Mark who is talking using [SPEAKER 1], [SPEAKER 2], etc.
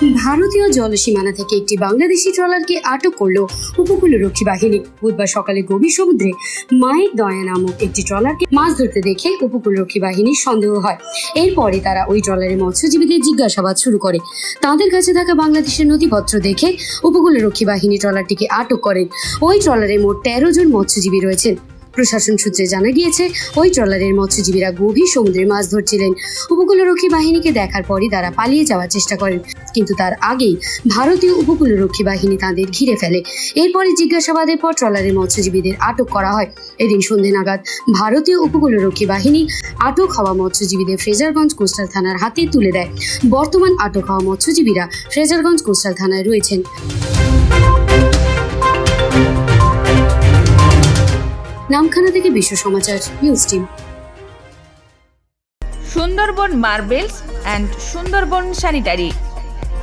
[SPEAKER 1] ভারতীয় জলসীমানা থেকে একটি বাংলাদেশি ট্রলারকে আটক করল উপকূলরক্ষী বাহিনী। বুধবার সকালে গভীর সমুদ্রে মায়ের দয়া নামক একটি ট্রলারকে মাছ ধরতে দেখে উপকূলরক্ষী বাহিনীর সন্দেহ হয়। এরপরে তারা ওই ট্রলারের মৎস্যজীবীদের জিজ্ঞাসাবাদ শুরু করে। তাদের কাছে থাকা বাংলাদেশের নথিপত্র দেখে উপকূলরক্ষী বাহিনী ট্রলারটিকে আটক করেন। ওই ট্রলারে মোট তেরো জন মৎস্যজীবী রয়েছেন। প্রশাসন সূত্রে জানা গিয়েছে, ওই ট্রলারের মৎস্যজীবীরা গভীর সমুদ্রে মাছ ধরছিলেন। উপকূলরক্ষী বাহিনীকে দেখার পরই তারা পালিয়ে যাওয়ার চেষ্টা করেন। কিন্তু তার আগেই ভারতীয় উপকূলরক্ষী বাহিনী তাদের ঘিরে ফেলে। এরপরে জিজ্ঞাসাবাদের পর ট্রলারের মৎস্যজীবীদের আটক করা হয়। এদিন সন্ধে নাগাদ ভারতীয় উপকূলরক্ষী বাহিনী আটক হওয়া মৎস্যজীবীদের ফ্রেজারগঞ্জ কোস্টাল থানার হাতে তুলে দেয়। বর্তমান আটক হওয়া মৎস্যজীবীরা ফ্রেজারগঞ্জ কোস্টাল থানায় রয়েছেন। নামখানা থেকে Biswa Samachar, news team.
[SPEAKER 2] Sundarban marbles and Sundarban sanitary.